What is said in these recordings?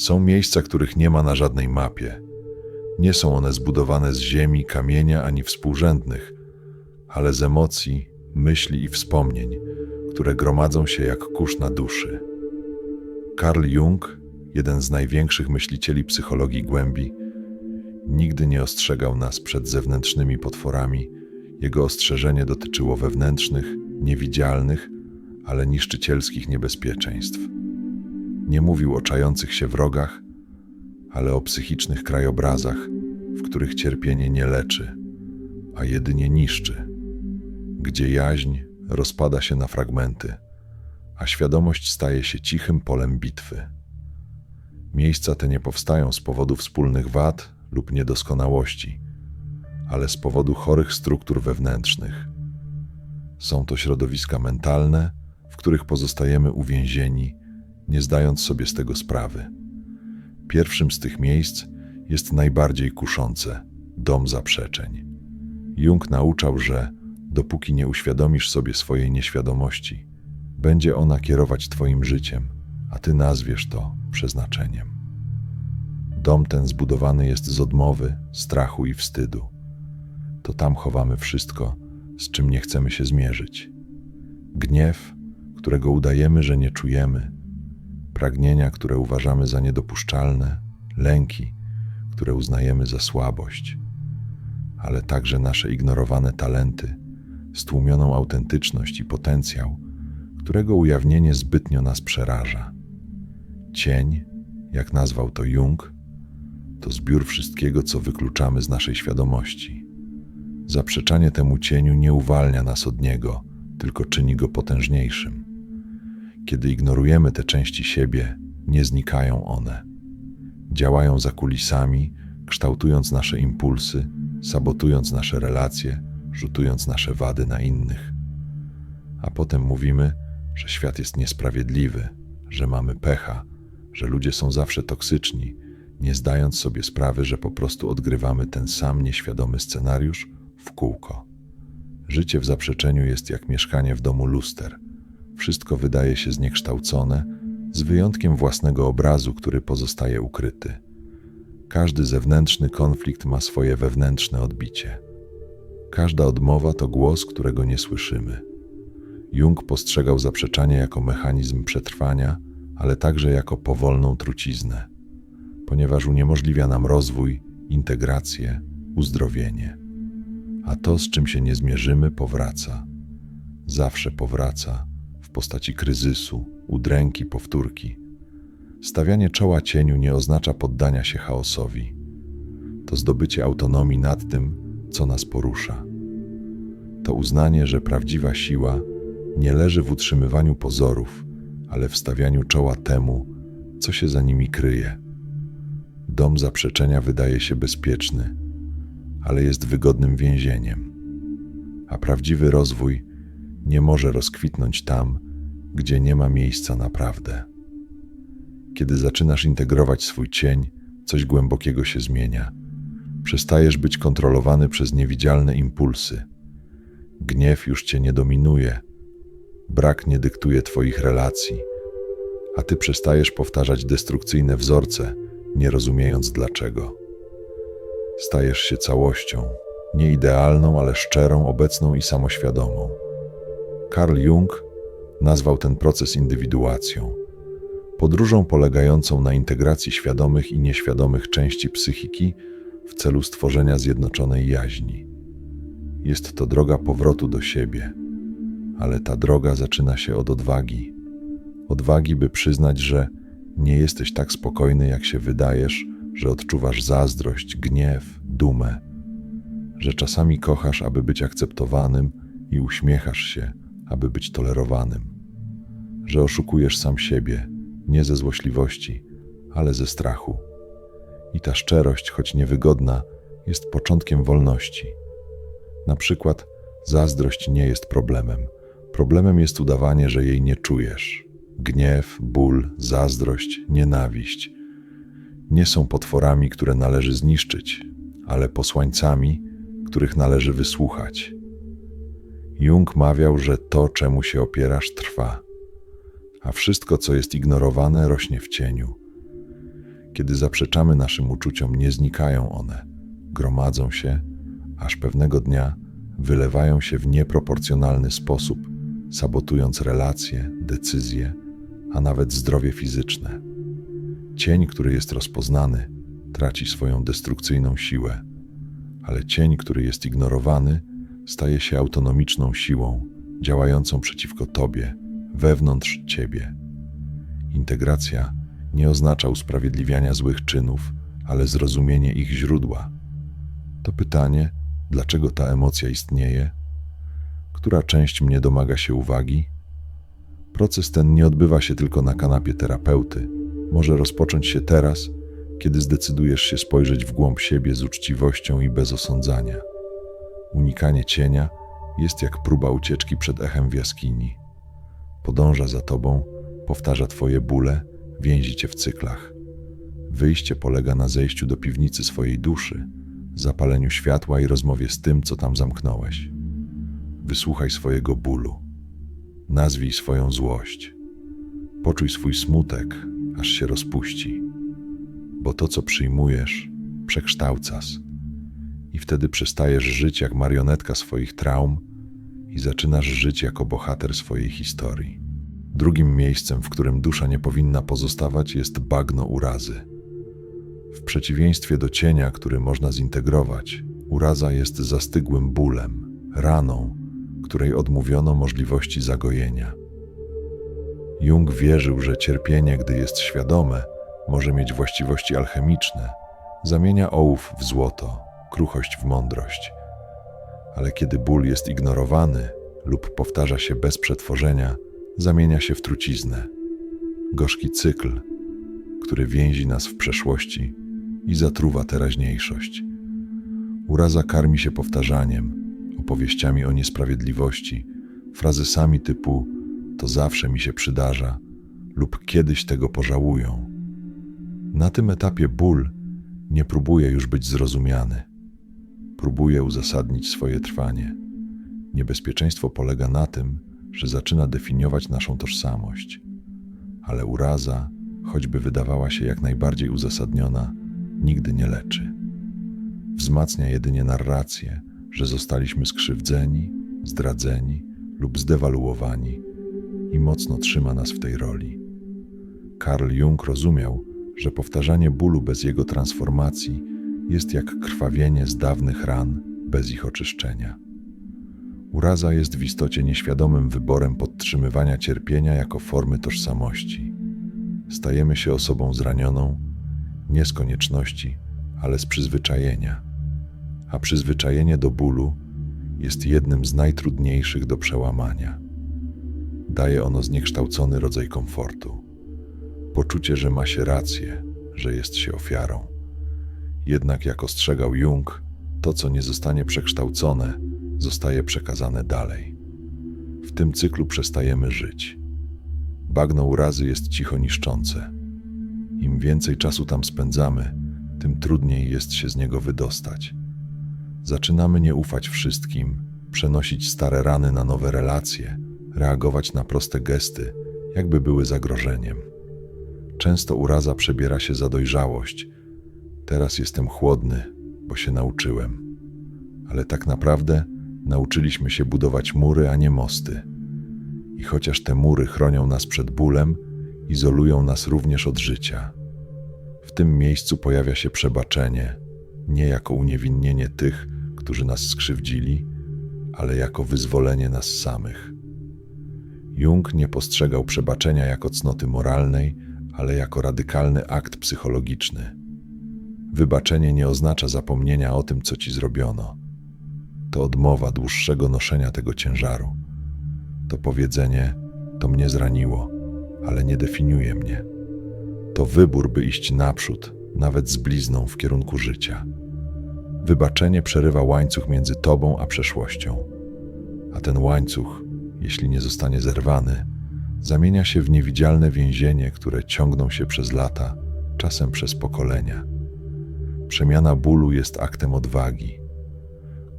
Są miejsca, których nie ma na żadnej mapie. Nie są one zbudowane z ziemi, kamienia ani współrzędnych, ale z emocji, myśli i wspomnień, które gromadzą się jak kurz na duszy. Carl Jung, jeden z największych myślicieli psychologii głębi, nigdy nie ostrzegał nas przed zewnętrznymi potworami. Jego ostrzeżenie dotyczyło wewnętrznych, niewidzialnych, ale niszczycielskich niebezpieczeństw. Nie mówił o czających się wrogach, ale o psychicznych krajobrazach, w których cierpienie nie leczy, a jedynie niszczy, gdzie jaźń rozpada się na fragmenty, a świadomość staje się cichym polem bitwy. Miejsca te nie powstają z powodu wspólnych wad lub niedoskonałości, ale z powodu chorych struktur wewnętrznych. Są to środowiska mentalne, w których pozostajemy uwięzieni, nie zdając sobie z tego sprawy. Pierwszym z tych miejsc jest najbardziej kuszące dom zaprzeczeń. Jung nauczał, że dopóki nie uświadomisz sobie swojej nieświadomości, będzie ona kierować Twoim życiem, a Ty nazwiesz to przeznaczeniem. Dom ten zbudowany jest z odmowy, strachu i wstydu. To tam chowamy wszystko, z czym nie chcemy się zmierzyć. Gniew, którego udajemy, że nie czujemy, pragnienia, które uważamy za niedopuszczalne, lęki, które uznajemy za słabość, ale także nasze ignorowane talenty, stłumioną autentyczność i potencjał, którego ujawnienie zbytnio nas przeraża. Cień, jak nazwał to Jung, to zbiór wszystkiego, co wykluczamy z naszej świadomości. Zaprzeczanie temu cieniu nie uwalnia nas od niego, tylko czyni go potężniejszym. Kiedy ignorujemy te części siebie, nie znikają one. Działają za kulisami, kształtując nasze impulsy, sabotując nasze relacje, rzutując nasze wady na innych. A potem mówimy, że świat jest niesprawiedliwy, że mamy pecha, że ludzie są zawsze toksyczni, nie zdając sobie sprawy, że po prostu odgrywamy ten sam nieświadomy scenariusz w kółko. Życie w zaprzeczeniu jest jak mieszkanie w domu luster. Wszystko wydaje się zniekształcone, z wyjątkiem własnego obrazu, który pozostaje ukryty. Każdy zewnętrzny konflikt ma swoje wewnętrzne odbicie. Każda odmowa to głos, którego nie słyszymy. Jung postrzegał zaprzeczanie jako mechanizm przetrwania, ale także jako powolną truciznę, ponieważ uniemożliwia nam rozwój, integrację, uzdrowienie. A to, z czym się nie zmierzymy, powraca. Zawsze powraca postaci kryzysu, udręki, powtórki. Stawianie czoła cieniu nie oznacza poddania się chaosowi. To zdobycie autonomii nad tym, co nas porusza. To uznanie, że prawdziwa siła nie leży w utrzymywaniu pozorów, ale w stawianiu czoła temu, co się za nimi kryje. Dom zaprzeczenia wydaje się bezpieczny, ale jest wygodnym więzieniem, a prawdziwy rozwój nie może rozkwitnąć tam, gdzie nie ma miejsca naprawdę. Kiedy zaczynasz integrować swój cień, coś głębokiego się zmienia. Przestajesz być kontrolowany przez niewidzialne impulsy. Gniew już cię nie dominuje, brak nie dyktuje twoich relacji, a ty przestajesz powtarzać destrukcyjne wzorce, nie rozumiejąc dlaczego. Stajesz się całością, nie idealną, ale szczerą, obecną i samoświadomą. Carl Jung nazwał ten proces indywiduacją, podróżą polegającą na integracji świadomych i nieświadomych części psychiki w celu stworzenia zjednoczonej jaźni. Jest to droga powrotu do siebie, ale ta droga zaczyna się od odwagi. Odwagi, by przyznać, że nie jesteś tak spokojny, jak się wydajesz, że odczuwasz zazdrość, gniew, dumę, że czasami kochasz, aby być akceptowanym i uśmiechasz się, aby być tolerowanym, że oszukujesz sam siebie, nie ze złośliwości, ale ze strachu. I ta szczerość, choć niewygodna, jest początkiem wolności. Na przykład, zazdrość nie jest problemem. Problemem jest udawanie, że jej nie czujesz. Gniew, ból, zazdrość, nienawiść nie są potworami, które należy zniszczyć, ale posłańcami, których należy wysłuchać. Jung mawiał, że to, czemu się opierasz, trwa, a wszystko, co jest ignorowane, rośnie w cieniu. Kiedy zaprzeczamy naszym uczuciom, nie znikają one, gromadzą się, aż pewnego dnia wylewają się w nieproporcjonalny sposób, sabotując relacje, decyzje, a nawet zdrowie fizyczne. Cień, który jest rozpoznany, traci swoją destrukcyjną siłę, ale cień, który jest ignorowany, staje się autonomiczną siłą, działającą przeciwko Tobie, wewnątrz Ciebie. Integracja nie oznacza usprawiedliwiania złych czynów, ale zrozumienie ich źródła. To pytanie, dlaczego ta emocja istnieje, która część mnie domaga się uwagi. Proces ten nie odbywa się tylko na kanapie terapeuty. Może rozpocząć się teraz, kiedy zdecydujesz się spojrzeć w głąb siebie z uczciwością i bez osądzania. Unikanie cienia jest jak próba ucieczki przed echem w jaskini. Podąża za tobą, powtarza twoje bóle, więzi cię w cyklach. Wyjście polega na zejściu do piwnicy swojej duszy, zapaleniu światła i rozmowie z tym, co tam zamknąłeś. Wysłuchaj swojego bólu. Nazwij swoją złość. Poczuj swój smutek, aż się rozpuści. Bo to, co przyjmujesz, przekształcasz. I wtedy przestajesz żyć jak marionetka swoich traum i zaczynasz żyć jako bohater swojej historii. Drugim miejscem, w którym dusza nie powinna pozostawać, jest bagno urazy. W przeciwieństwie do cienia, który można zintegrować, uraza jest zastygłym bólem, raną, której odmówiono możliwości zagojenia. Jung wierzył, że cierpienie, gdy jest świadome, może mieć właściwości alchemiczne, zamienia ołów w złoto, kruchość w mądrość. Ale kiedy ból jest ignorowany lub powtarza się bez przetworzenia, zamienia się w truciznę. Gorzki cykl, który więzi nas w przeszłości i zatruwa teraźniejszość. Uraza karmi się powtarzaniem, opowieściami o niesprawiedliwości, frazesami typu to zawsze mi się przydarza lub kiedyś tego pożałują. Na tym etapie ból nie próbuje już być zrozumiany. Próbuje uzasadnić swoje trwanie. Niebezpieczeństwo polega na tym, że zaczyna definiować naszą tożsamość. Ale uraza, choćby wydawała się jak najbardziej uzasadniona, nigdy nie leczy. Wzmacnia jedynie narrację, że zostaliśmy skrzywdzeni, zdradzeni lub zdewaluowani i mocno trzyma nas w tej roli. Karl Jung rozumiał, że powtarzanie bólu bez jego transformacji jest jak krwawienie z dawnych ran bez ich oczyszczenia. Uraza jest w istocie nieświadomym wyborem podtrzymywania cierpienia jako formy tożsamości. Stajemy się osobą zranioną nie z konieczności, ale z przyzwyczajenia. A przyzwyczajenie do bólu jest jednym z najtrudniejszych do przełamania. Daje ono zniekształcony rodzaj komfortu. Poczucie, że ma się rację, że jest się ofiarą. Jednak, jak ostrzegał Jung, to, co nie zostanie przekształcone, zostaje przekazane dalej. W tym cyklu przestajemy żyć. Bagno urazy jest cicho niszczące. Im więcej czasu tam spędzamy, tym trudniej jest się z niego wydostać. Zaczynamy nie ufać wszystkim, przenosić stare rany na nowe relacje, reagować na proste gesty, jakby były zagrożeniem. Często uraza przebiera się za dojrzałość. Teraz jestem chłodny, bo się nauczyłem. Ale tak naprawdę nauczyliśmy się budować mury, a nie mosty. I chociaż te mury chronią nas przed bólem, izolują nas również od życia. W tym miejscu pojawia się przebaczenie, nie jako uniewinnienie tych, którzy nas skrzywdzili, ale jako wyzwolenie nas samych. Jung nie postrzegał przebaczenia jako cnoty moralnej, ale jako radykalny akt psychologiczny. Wybaczenie nie oznacza zapomnienia o tym, co ci zrobiono. To odmowa dłuższego noszenia tego ciężaru. To powiedzenie: To mnie zraniło, ale nie definiuje mnie. To wybór, by iść naprzód, nawet z blizną w kierunku życia. Wybaczenie przerywa łańcuch między tobą a przeszłością. A ten łańcuch, jeśli nie zostanie zerwany, zamienia się w niewidzialne więzienie, które ciągną się przez lata, czasem przez pokolenia. Przemiana bólu jest aktem odwagi.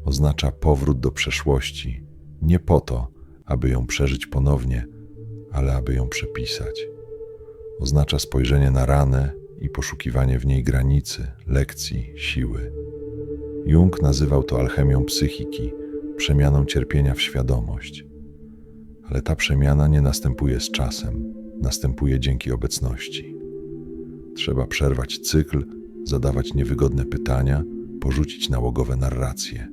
Oznacza powrót do przeszłości, nie po to, aby ją przeżyć ponownie, ale aby ją przepisać. Oznacza spojrzenie na ranę i poszukiwanie w niej granicy, lekcji, siły. Jung nazywał to alchemią psychiki, przemianą cierpienia w świadomość. Ale ta przemiana nie następuje z czasem, następuje dzięki obecności. Trzeba przerwać cykl, zadawać niewygodne pytania, porzucić nałogowe narracje.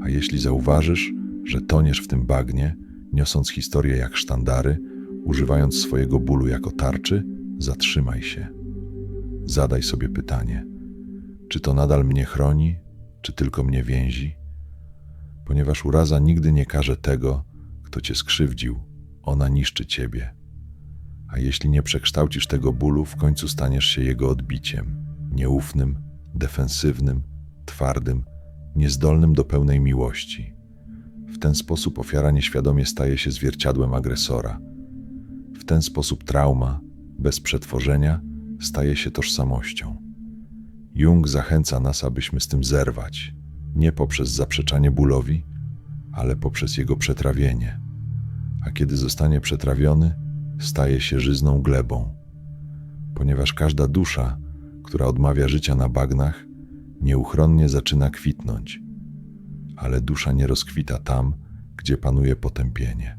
A jeśli zauważysz, że toniesz w tym bagnie, niosąc historię jak sztandary, używając swojego bólu jako tarczy, zatrzymaj się. Zadaj sobie pytanie: czy to nadal mnie chroni, czy tylko mnie więzi? Ponieważ uraza nigdy nie karze tego, kto cię skrzywdził, ona niszczy ciebie. A jeśli nie przekształcisz tego bólu, w końcu staniesz się jego odbiciem nieufnym, defensywnym, twardym, niezdolnym do pełnej miłości. W ten sposób ofiara nieświadomie staje się zwierciadłem agresora. W ten sposób trauma, bez przetworzenia, staje się tożsamością. Jung zachęca nas, abyśmy z tym zerwać, nie poprzez zaprzeczanie bólowi, ale poprzez jego przetrawienie. A kiedy zostanie przetrawiony, staje się żyzną glebą. Ponieważ każda dusza, która odmawia życia na bagnach, nieuchronnie zaczyna kwitnąć, ale dusza nie rozkwita tam, gdzie panuje potępienie.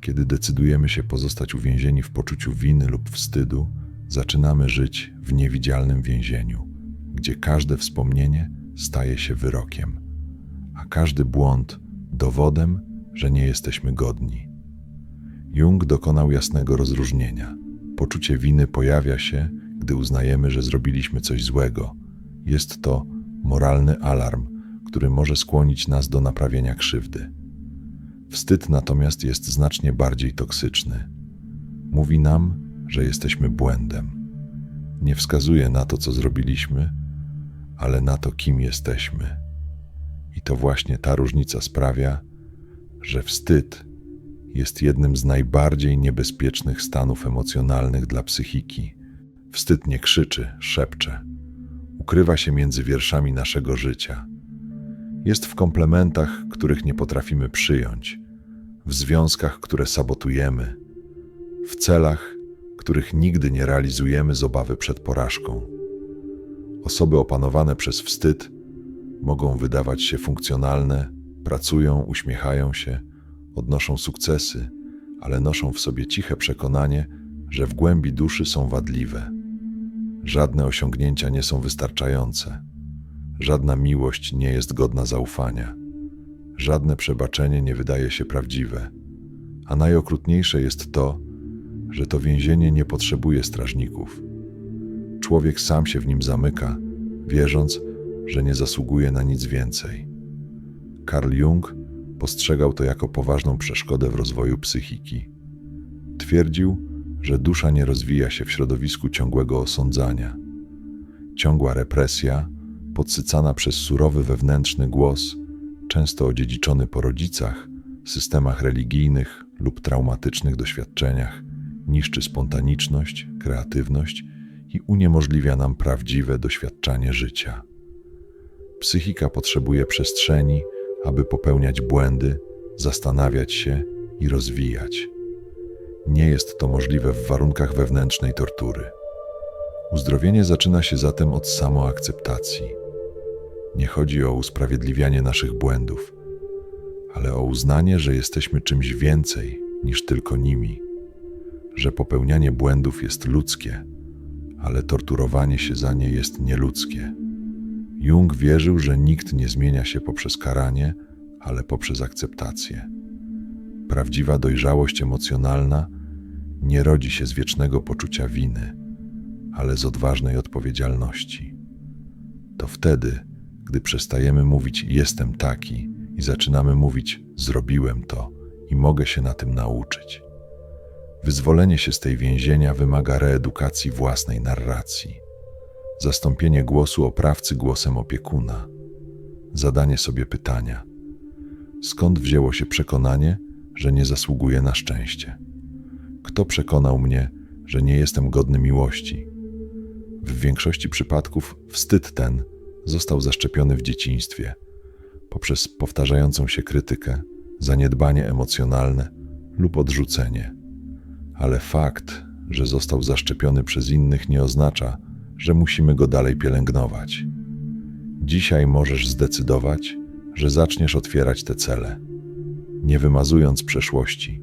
Kiedy decydujemy się pozostać uwięzieni w poczuciu winy lub wstydu, zaczynamy żyć w niewidzialnym więzieniu, gdzie każde wspomnienie staje się wyrokiem, a każdy błąd dowodem, że nie jesteśmy godni. Jung dokonał jasnego rozróżnienia. Poczucie winy pojawia się, gdy uznajemy, że zrobiliśmy coś złego. Jest to moralny alarm, który może skłonić nas do naprawienia krzywdy. Wstyd natomiast jest znacznie bardziej toksyczny. Mówi nam, że jesteśmy błędem. Nie wskazuje na to, co zrobiliśmy, ale na to, kim jesteśmy. I to właśnie ta różnica sprawia, że wstyd jest jednym z najbardziej niebezpiecznych stanów emocjonalnych dla psychiki. Wstyd nie krzyczy, szepcze. Ukrywa się między wierszami naszego życia. Jest w komplementach, których nie potrafimy przyjąć, w związkach, które sabotujemy, w celach, których nigdy nie realizujemy z obawy przed porażką. Osoby opanowane przez wstyd mogą wydawać się funkcjonalne, pracują, uśmiechają się, odnoszą sukcesy, ale noszą w sobie ciche przekonanie, że w głębi duszy są wadliwe. Żadne osiągnięcia nie są wystarczające. Żadna miłość nie jest godna zaufania. Żadne przebaczenie nie wydaje się prawdziwe. A najokrutniejsze jest to, że to więzienie nie potrzebuje strażników. Człowiek sam się w nim zamyka, wierząc, że nie zasługuje na nic więcej. Carl Jung postrzegał to jako poważną przeszkodę w rozwoju psychiki. Twierdził, że dusza nie rozwija się w środowisku ciągłego osądzania. Ciągła represja, podsycana przez surowy wewnętrzny głos, często odziedziczony po rodzicach, systemach religijnych lub traumatycznych doświadczeniach, niszczy spontaniczność, kreatywność i uniemożliwia nam prawdziwe doświadczanie życia. Psychika potrzebuje przestrzeni, aby popełniać błędy, zastanawiać się i rozwijać. Nie jest to możliwe w warunkach wewnętrznej tortury. Uzdrowienie zaczyna się zatem od samoakceptacji. Nie chodzi o usprawiedliwianie naszych błędów, ale o uznanie, że jesteśmy czymś więcej niż tylko nimi, że popełnianie błędów jest ludzkie, ale torturowanie się za nie jest nieludzkie. Jung wierzył, że nikt nie zmienia się poprzez karanie, ale poprzez akceptację. Prawdziwa dojrzałość emocjonalna nie rodzi się z wiecznego poczucia winy, ale z odważnej odpowiedzialności. To wtedy, gdy przestajemy mówić jestem taki i zaczynamy mówić zrobiłem to i mogę się na tym nauczyć. Wyzwolenie się z tej więzienia wymaga reedukacji własnej narracji, zastąpienie głosu oprawcy głosem opiekuna, zadanie sobie pytania: skąd wzięło się przekonanie, że nie zasługuję na szczęście? Kto przekonał mnie, że nie jestem godny miłości? W większości przypadków wstyd ten został zaszczepiony w dzieciństwie poprzez powtarzającą się krytykę, zaniedbanie emocjonalne lub odrzucenie. Ale fakt, że został zaszczepiony przez innych, nie oznacza, że musimy go dalej pielęgnować. Dzisiaj możesz zdecydować, że zaczniesz otwierać te cele, nie wymazując przeszłości,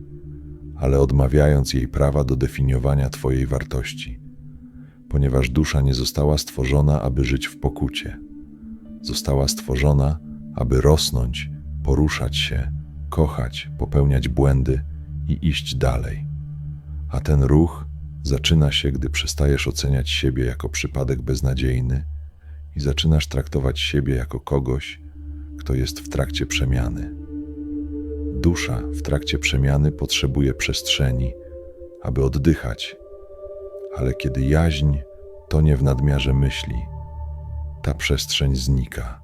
ale odmawiając jej prawa do definiowania Twojej wartości, ponieważ dusza nie została stworzona, aby żyć w pokucie. Została stworzona, aby rosnąć, poruszać się, kochać, popełniać błędy i iść dalej. A ten ruch zaczyna się, gdy przestajesz oceniać siebie jako przypadek beznadziejny i zaczynasz traktować siebie jako kogoś, kto jest w trakcie przemiany. Dusza w trakcie przemiany potrzebuje przestrzeni, aby oddychać, ale kiedy jaźń tonie w nadmiarze myśli, ta przestrzeń znika.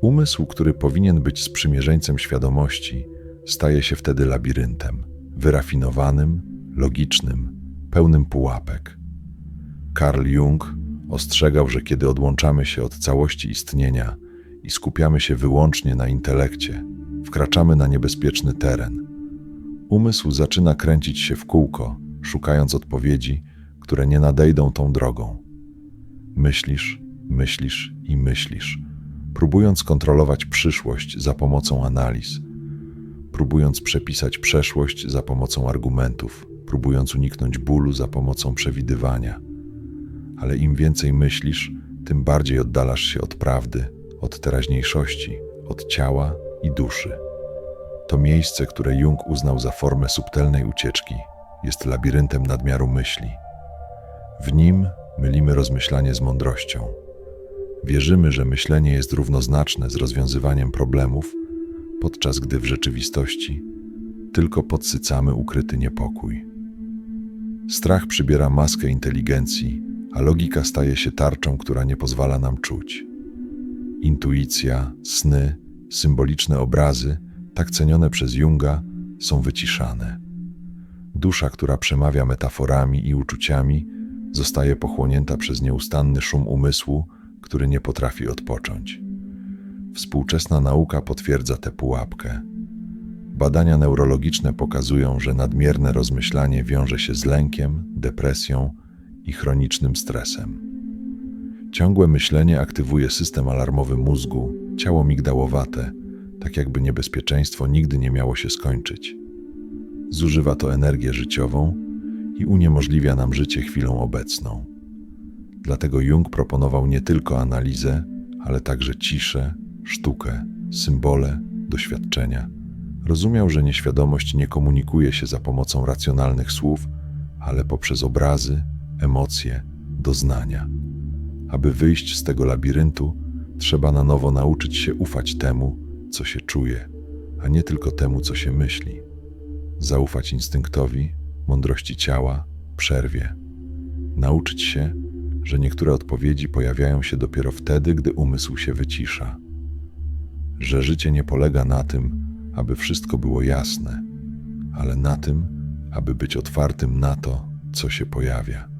Umysł, który powinien być sprzymierzeńcem świadomości, staje się wtedy labiryntem, wyrafinowanym, logicznym, pełnym pułapek. Carl Jung ostrzegał, że kiedy odłączamy się od całości istnienia i skupiamy się wyłącznie na intelekcie, wkraczamy na niebezpieczny teren. Umysł zaczyna kręcić się w kółko, szukając odpowiedzi, które nie nadejdą tą drogą. Myślisz, myślisz i myślisz, próbując kontrolować przyszłość za pomocą analiz, próbując przepisać przeszłość za pomocą argumentów, próbując uniknąć bólu za pomocą przewidywania. Ale im więcej myślisz, tym bardziej oddalasz się od prawdy, od teraźniejszości, od ciała i duszy. To miejsce, które Jung uznał za formę subtelnej ucieczki, jest labiryntem nadmiaru myśli. W nim mylimy rozmyślanie z mądrością. Wierzymy, że myślenie jest równoznaczne z rozwiązywaniem problemów, podczas gdy w rzeczywistości tylko podsycamy ukryty niepokój. Strach przybiera maskę inteligencji, a logika staje się tarczą, która nie pozwala nam czuć. Intuicja, sny, symboliczne obrazy, tak cenione przez Junga, są wyciszane. Dusza, która przemawia metaforami i uczuciami, zostaje pochłonięta przez nieustanny szum umysłu, który nie potrafi odpocząć. Współczesna nauka potwierdza tę pułapkę. Badania neurologiczne pokazują, że nadmierne rozmyślanie wiąże się z lękiem, depresją i chronicznym stresem. Ciągłe myślenie aktywuje system alarmowy mózgu, ciało migdałowate, tak jakby niebezpieczeństwo nigdy nie miało się skończyć. Zużywa to energię życiową i uniemożliwia nam życie chwilą obecną. Dlatego Jung proponował nie tylko analizę, ale także ciszę, sztukę, symbole, doświadczenia. Rozumiał, że nieświadomość nie komunikuje się za pomocą racjonalnych słów, ale poprzez obrazy, emocje, doznania. Aby wyjść z tego labiryntu, trzeba na nowo nauczyć się ufać temu, co się czuje, a nie tylko temu, co się myśli. Zaufać instynktowi, mądrości ciała, przerwie. Nauczyć się, że niektóre odpowiedzi pojawiają się dopiero wtedy, gdy umysł się wycisza. Że życie nie polega na tym, aby wszystko było jasne, ale na tym, aby być otwartym na to, co się pojawia.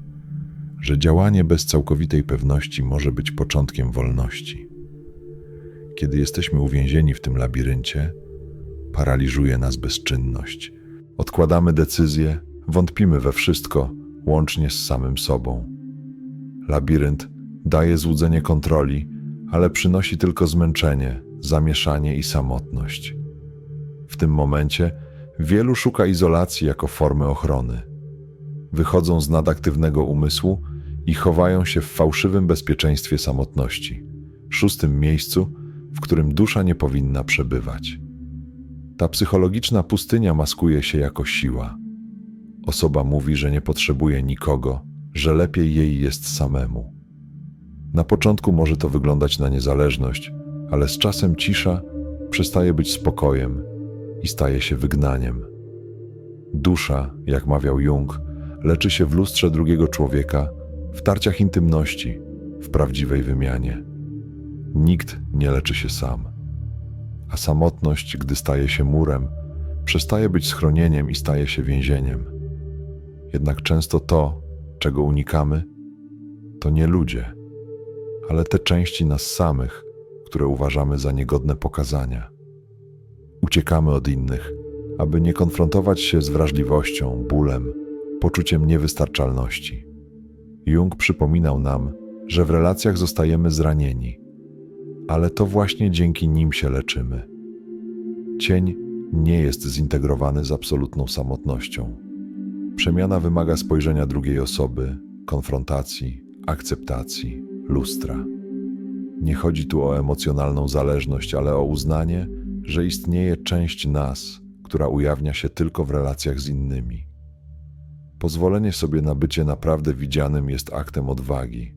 Że działanie bez całkowitej pewności może być początkiem wolności. Kiedy jesteśmy uwięzieni w tym labiryncie, paraliżuje nas bezczynność. Odkładamy decyzje, wątpimy we wszystko, łącznie z samym sobą. Labirynt daje złudzenie kontroli, ale przynosi tylko zmęczenie, zamieszanie i samotność. W tym momencie wielu szuka izolacji jako formy ochrony. Wychodzą z nadaktywnego umysłu i chowają się w fałszywym bezpieczeństwie samotności, szóstym miejscu, w którym dusza nie powinna przebywać. Ta psychologiczna pustynia maskuje się jako siła. Osoba mówi, że nie potrzebuje nikogo, że lepiej jej jest samemu. Na początku może to wyglądać na niezależność, ale z czasem cisza przestaje być spokojem i staje się wygnaniem. Dusza, jak mawiał Jung, leczy się w lustrze drugiego człowieka, w tarciach intymności, w prawdziwej wymianie. Nikt nie leczy się sam. A samotność, gdy staje się murem, przestaje być schronieniem i staje się więzieniem. Jednak często to, czego unikamy, to nie ludzie, ale te części nas samych, które uważamy za niegodne pokazania. Uciekamy od innych, aby nie konfrontować się z wrażliwością, bólem, poczuciem niewystarczalności. Jung przypominał nam, że w relacjach zostajemy zranieni, ale to właśnie dzięki nim się leczymy. Cień nie jest zintegrowany z absolutną samotnością. Przemiana wymaga spojrzenia drugiej osoby, konfrontacji, akceptacji, lustra. Nie chodzi tu o emocjonalną zależność, ale o uznanie, że istnieje część nas, która ujawnia się tylko w relacjach z innymi. Pozwolenie sobie na bycie naprawdę widzianym jest aktem odwagi.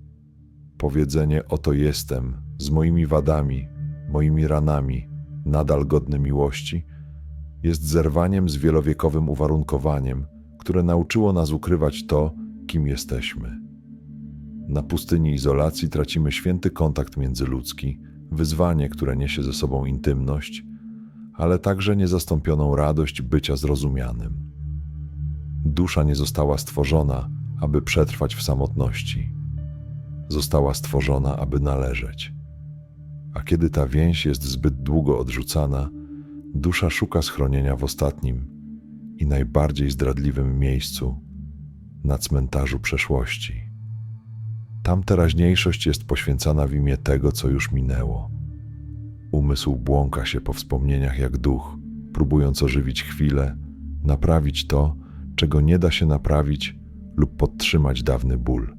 Powiedzenie oto jestem, z moimi wadami, moimi ranami, nadal godny miłości, jest zerwaniem z wielowiekowym uwarunkowaniem, które nauczyło nas ukrywać to, kim jesteśmy. Na pustyni izolacji tracimy święty kontakt międzyludzki, wyzwanie, które niesie ze sobą intymność, ale także niezastąpioną radość bycia zrozumianym. Dusza nie została stworzona, aby przetrwać w samotności. Została stworzona, aby należeć. A kiedy ta więź jest zbyt długo odrzucana, dusza szuka schronienia w ostatnim i najbardziej zdradliwym miejscu na cmentarzu przeszłości. Tam teraźniejszość jest poświęcana w imię tego, co już minęło. Umysł błąka się po wspomnieniach jak duch, próbując ożywić chwilę, naprawić to, czego nie da się naprawić, lub podtrzymać dawny ból.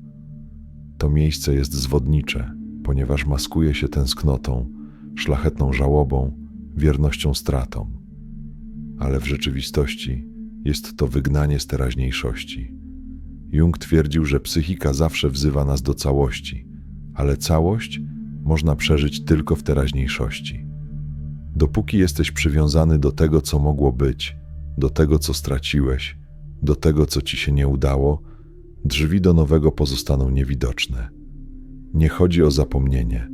To miejsce jest zwodnicze, ponieważ maskuje się tęsknotą, szlachetną żałobą, wiernością stratom. Ale w rzeczywistości jest to wygnanie z teraźniejszości. Jung twierdził, że psychika zawsze wzywa nas do całości, ale całość można przeżyć tylko w teraźniejszości. Dopóki jesteś przywiązany do tego, co mogło być, do tego, co straciłeś, do tego, co ci się nie udało, drzwi do nowego pozostaną niewidoczne. Nie chodzi o zapomnienie.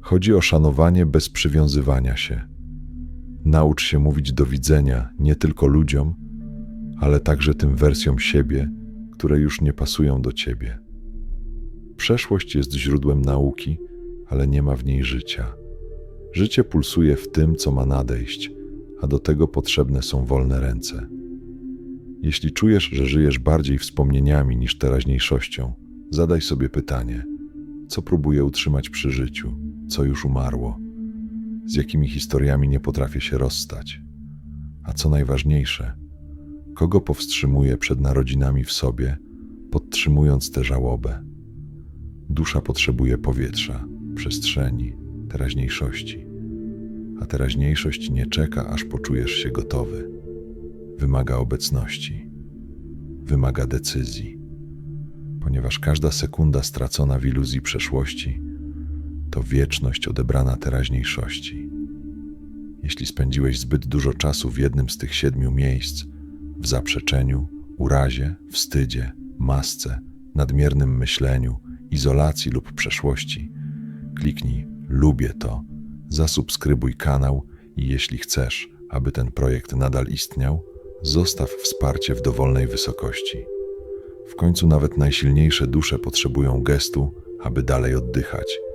Chodzi o szanowanie bez przywiązywania się. Naucz się mówić do widzenia nie tylko ludziom, ale także tym wersjom siebie, które już nie pasują do ciebie. Przeszłość jest źródłem nauki, ale nie ma w niej życia. Życie pulsuje w tym, co ma nadejść, a do tego potrzebne są wolne ręce. Jeśli czujesz, że żyjesz bardziej wspomnieniami niż teraźniejszością, zadaj sobie pytanie: co próbuję utrzymać przy życiu, co już umarło, z jakimi historiami nie potrafię się rozstać, a co najważniejsze, kogo powstrzymuję przed narodzinami w sobie, podtrzymując tę żałobę. Dusza potrzebuje powietrza, przestrzeni, teraźniejszości, a teraźniejszość nie czeka, aż poczujesz się gotowy. Wymaga obecności, wymaga decyzji, ponieważ każda sekunda stracona w iluzji przeszłości to wieczność odebrana teraźniejszości. Jeśli spędziłeś zbyt dużo czasu w jednym z tych siedmiu miejsc, w zaprzeczeniu, urazie, wstydzie, masce, nadmiernym myśleniu, izolacji lub przeszłości, kliknij Lubię to, zasubskrybuj kanał i jeśli chcesz, aby ten projekt nadal istniał, zostaw wsparcie w dowolnej wysokości. W końcu nawet najsilniejsze dusze potrzebują gestu, aby dalej oddychać